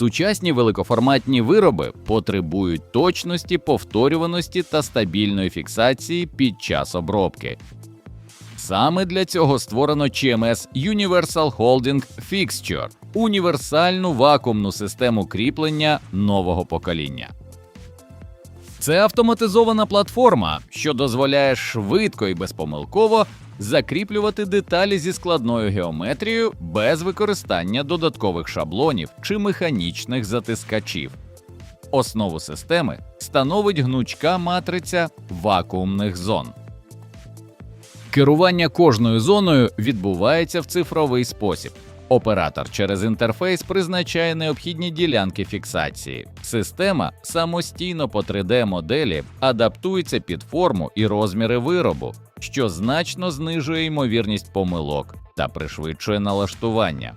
Сучасні великоформатні вироби потребують точності, повторюваності та стабільної фіксації під час обробки. Саме для цього створено ЧМС Universal Holding Fixture – універсальну вакуумну систему кріплення нового покоління. Це автоматизована платформа, що дозволяє швидко і безпомилково закріплювати деталі зі складною геометрією без використання додаткових шаблонів чи механічних затискачів. Основу системи становить гнучка матриця вакуумних зон. Керування кожною зоною відбувається в цифровий спосіб. Оператор через інтерфейс призначає необхідні ділянки фіксації. Система самостійно по 3D-моделі адаптується під форму і розміри виробу, що значно знижує ймовірність помилок та пришвидшує налаштування.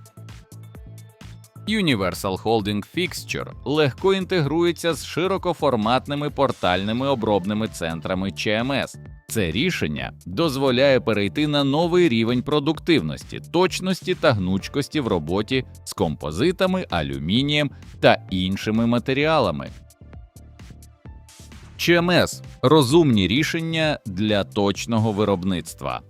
Universal Holding Fixture легко інтегрується з широкоформатними портальними обробними центрами CMS. Це рішення дозволяє перейти на новий рівень продуктивності, точності та гнучкості в роботі з композитами, алюмінієм та іншими матеріалами. ЧМС – розумні рішення для точного виробництва.